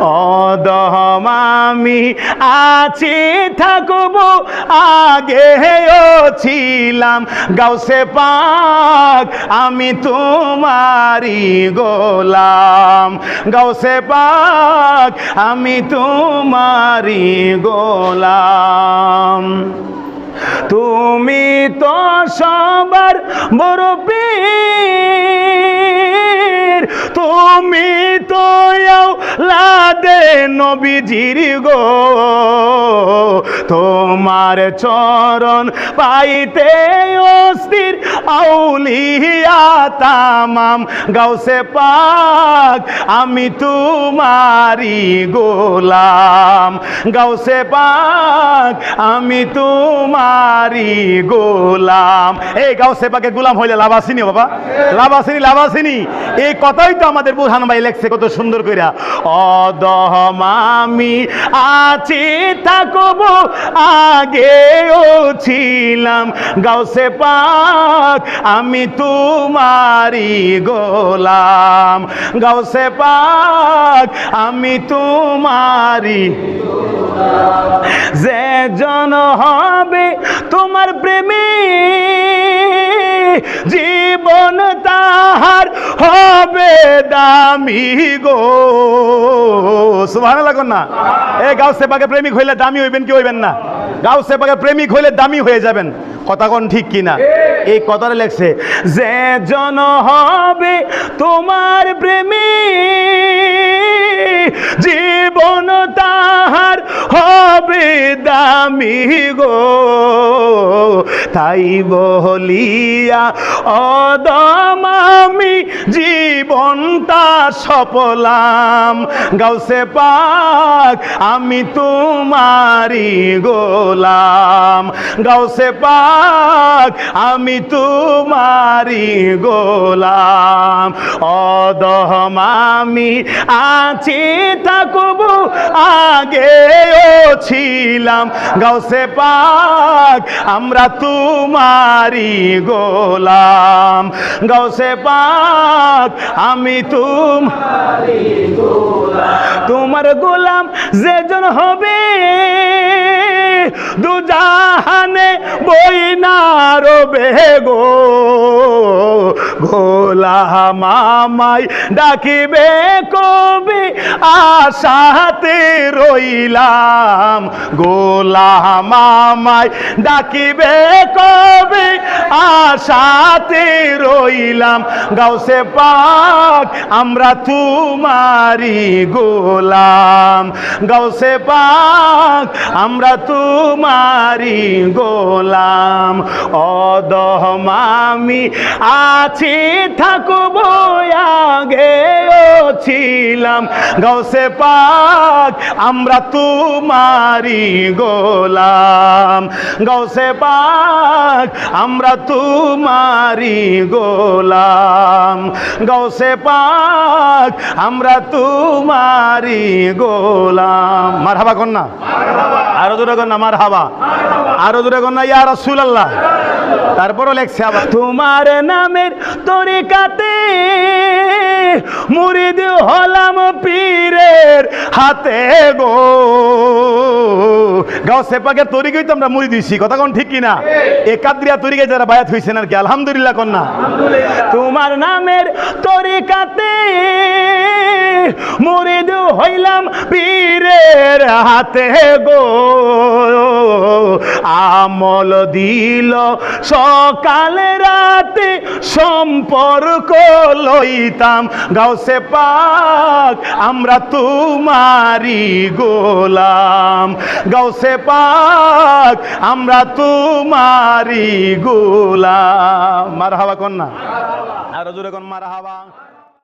অদম আমি আছি, থাকব আগেও ছিলাম। গাউসে পাক, আমি তোমারি গোলাম। গাউসে পাক, আমি তোমারি গোলাম। তুমি তো সবার বড় নবীজির গো। তোমার চরণ পাইতে অস্থির। আউলিয়া তামাম, গাউসে পাক, আমি তোমারি গোলাম। গাউসে পাক, আমি তোমারি গোলাম। এই গাউসে পাকে গোলাম হইলে লাভ আসেনি বাবা। লাভ আসেনি লাভ আসেনি। এই কথাই তো আমাদের বুরহান ভাই লেখছে, কত সুন্দর কইরা। অদহম আমি আছি, থাকব আগেও ছিলাম গাউসে পাক, আমি তোমারি গোলাম। গাউসে পাক, আমি তোমারি যে জন হবে তোমার প্রেমী, জীবন তাহার হবে দামি গো। সুভান লাগুন না এ গাও সেপাকে প্রেমিক হইলে দামি হইবেন কি হইবেন না? গাও সেপাকে প্রেমিক হইলে দামি হয়ে যাবেন। কথা কোন ঠিক কিনা? এই কথাটা লেখছে যে জন হবে তোমার প্রেমী জীবন তাহার হবে দামি গো। তাই বলিয়া, অদম আমি জীবনটা সপলাম। গাউসে পাক আমি তোমারি গোলাম। গাউসে পাক আমি তোমারি গোলাম। অদম আমি আছি থাকব আগে ছিলাম। গাউসে পাক আমরা তোমারি গোলাম। গাউসে পাক, আমি তুম তোমার গোলাম যেজন হবে, দুজাহানে বই না রবে গো গোলাম আমায় ডাকিবে কবি আশাতে রইলাম। গোলাম আমায় ডাকিবে কবি আশাতে রইলাম। গাউসে পাক, আমরা তোমারি গোলাম। গাউসে পাক, আমরা তোমারি গোলাম। অদহম আমি আছি থাকব আগেও ছিলাম গাউসে পাক, আমরা তোমারি গোলাম। গাউসে পাক, আমরা তোমারি গোলাম। গাউসে পাক, আমরা তোমারি গোলাম। মার হাবা কন্যা। আরও দূরে কন্যা মার হাবা আরও দূরে কন্যা, ইয়া রসুল আল্লাহ তারপরও লেখছে আবার, তোমার নামের তরিকাতে মুরিদ হলাম পীরের হাতে গো। গাও তরিকাই তো আমরা মুড়ি দিছি। কথা কোন ঠিক কিনা? একাদ্রিয়া তরিকায় যারা বায়াত হয়েছেন আর কি আলহামদুলিল্লাহ কন্যা। তোমার নামের তরিকাতে মুরিদ হইলাম পীরের হাতে গো। আমল দিল সকালে রাতে সম্পর্ক লইতাম। গাউসে পাক আমরা তোমারি গোলাম। গাউসে পাক আমরা তোমারি গোলাম। মার হাওয়া কন্যা। আর জোরে কোন মার হাওয়া